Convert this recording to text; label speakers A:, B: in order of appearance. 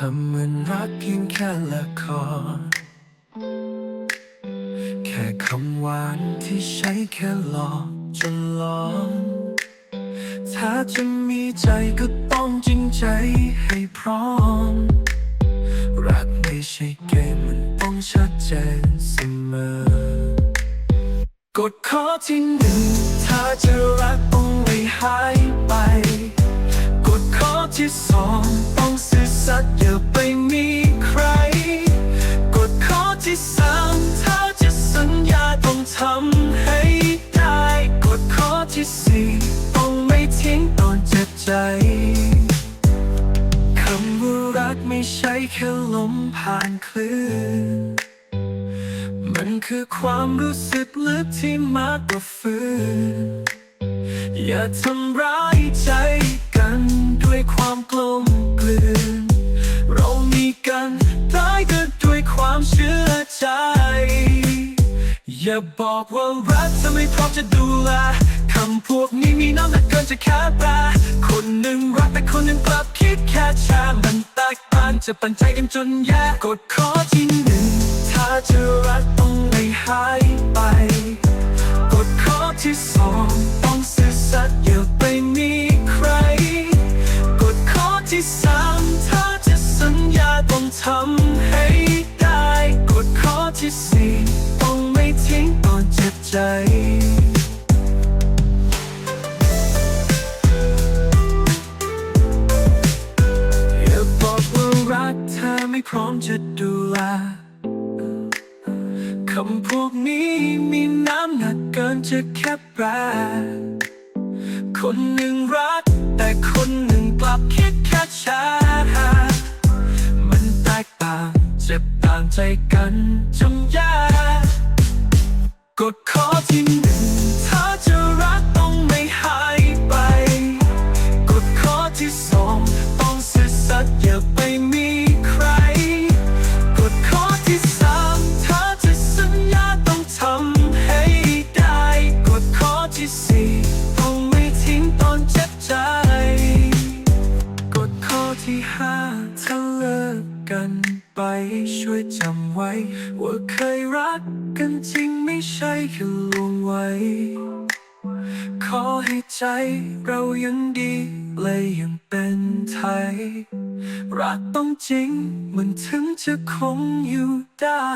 A: ทำเหมือนรักเพียงแค่ละคร แค่คำหวานที่ใช้แค่หลอกจนหลอนถ้าจะมีใจก็ต้องจริงใจให้พร้อม รักไม่ใช่เกมมันต้องชัดเจนเสมอกฎข้อที่หนึ่งถ้าจะรักต้องไม่หายไป กฎข้อที่สอง สัตย์อย่าไปมีใครกฎข้อที่สามถ้าจะสัญญาต้องทำให้ได้กฎข้อที่สี่ต้องไม่ทิ้งตอนเจ็บใจ คำว่ารักไม่ใช่แค่ลมผ่านคลื่น มันคือความรู้สึกลึกที่มากกว่าฝืนอย่าทำ อย่าบอกว่ารักจะไม่พร้อมจะดูแลคำพวกนี้มีน้ำหนักเกินจะแค่แปลคนหนึ่งรักแต่คนหนึ่งกลับคิดแค่แชร์มันแตกต่างจะปันใจกันจนแย่กฎข้อที่หนึ่งถ้าจะรักต้องไม่หายไปกฎข้อที่สองต้องซื่อสัตย์อย่าไปมีใครกฎข้อที่สามถ้าจะสัญญาต้องทำให้ได้กฎข้อที่สี่ ใจอย่าบอกว่ารักเธอไม่พร้อมจะดูแลคำพวกนี้มีน้ำหนักเกินจะแค่แปลคนหนึ่งรัก แต่คนหนึ่งกลับคิดแค่ช้ามันแตกต่าง เจ็บต่างใจกันจนยาก กดขอที่หนึ่ง ไปช่วยจำไว้ ว่าเคยรักกันจริงไม่ใช่แค่ลวงไว้ ขอให้ใจเรายังดีและยังเป็นไทย รักต้องจริงมันถึงจะคงอยู่ได้